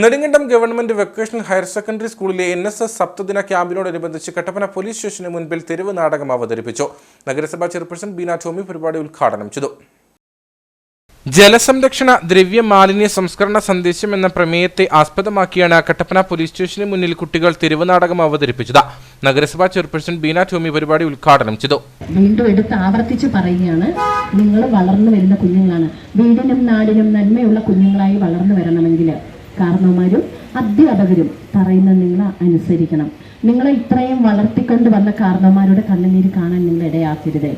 Nedumkandam government vocational higher secondary സ്കൂളിലെ N S S സപ്തദിന ക്യാമ്പിനോടനുബന്ധിച്ച് കട്ടപ്പന പോലീസ് സ്റ്റേഷന് മുൻപിൽ തെരുവ് നാടകം അവതരിപ്പിച്ചു. നഗരസഭാ ചെയർപേഴ്സൺ ബീന ടോമി പരിപാടി ഉദ്ഘാടനം ചെയ്തു. ജലസംരക്ഷണ ദ്രവ്യ മാലിന്യ സംസ്കരണ സന്ദേശം എന്ന പ്രമേയത്തെ ആസ്പദമാക്കിയാണ് കട്ടപ്പന പോലീസ് സ്റ്റേഷന് മുന്നിൽ കുട്ടികൾ തെരുവ് നാടകം അവതരിപ്പിച്ചത്. നഗരസഭാ ചെയർപേഴ്സൺ ബീന ടോമി പരിപാടി ഉദ്ഘാടനം ചെയ്തു. വീണ്ടും എടുത്ത് ആവർത്തിച്ച് പറയുകയാണ് നിങ്ങൾ വളർന്നു വരുന്ന കുഞ്ഞുങ്ങളാണ്. വീടിനും നാടിനും നന്മയുള്ള കുഞ്ഞുങ്ങളായി വളർന്നു വരണമെങ്കിൽ കാരണവന്മാരും അധ്യാപകരും പറയുന്നത് നിങ്ങൾ അനുസരിക്കണം. നിങ്ങളെ ഇത്രയും വളർത്തിക്കൊണ്ട് വന്ന കാരണവന്മാരുടെ കണ്ണുനീര് കാണാൻ നിങ്ങൾ ഇടയാക്കരുത്.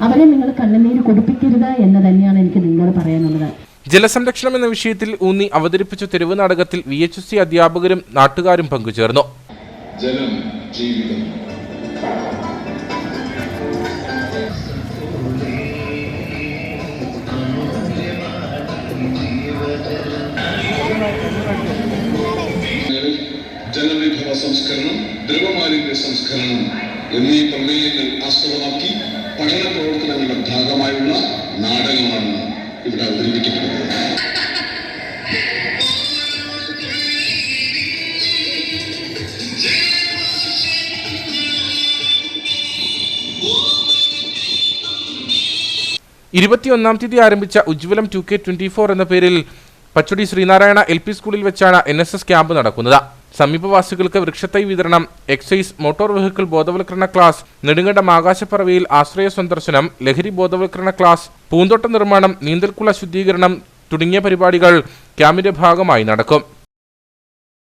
അവരെ നിങ്ങൾ കണ്ണുനീര് കൊടുപ്പിക്കരുത് എന്ന് തന്നെയാണ് എനിക്ക് നിങ്ങളോട് പറയാനുള്ളത്. ജലസംരക്ഷണം എന്ന വിഷയത്തിൽ ഊന്നി അവതരിപ്പിച്ച തെരുവ് നാടകത്തിൽ വി എച്ച് എസ് സി അധ്യാപകരും നാട്ടുകാരും പങ്കുചേർന്നു. ജലം ജീവിതം. സംസ്കരണം ദ്രവമാലിന്യ സംസ്കരണം എന്നീ പ്രമേയങ്ങൾ ആസ്പദമാക്കി പഠന പ്രവർത്തനങ്ങളുടെ ഭാഗമായുള്ള നാടകമാണ് ഇവിടെ അവതരിപ്പിക്കപ്പെടുന്നത്. ഇരുപത്തിയൊന്നാം തീയതി ആരംഭിച്ച Ujjwalam two K twenty four എന്ന പേരിൽ പച്ചുടി ശ്രീനാരായണ എൽ പി സ്കൂളിൽ വെച്ചാണ് എൻ എസ് എസ് ക്യാമ്പ് നടക്കുന്നത്. സമീപവാസികൾക്ക് വൃക്ഷത്തൈ വിതരണം എക്സൈസ് മോട്ടോർ വെഹിക്കിൾ ബോധവൽക്കരണ ക്ലാസ് നെടുങ്കണ്ടം ആകാശപ്പറവയിൽ ആശ്രയ സന്ദർശനം ലഹരി ബോധവൽക്കരണ ക്ലാസ് പൂന്തോട്ട നിർമ്മാണം നീന്തൽക്കുള ശുദ്ധീകരണം തുടങ്ങിയ പരിപാടികൾ ക്യാമ്പിന്റെ ഭാഗമായി നടക്കും.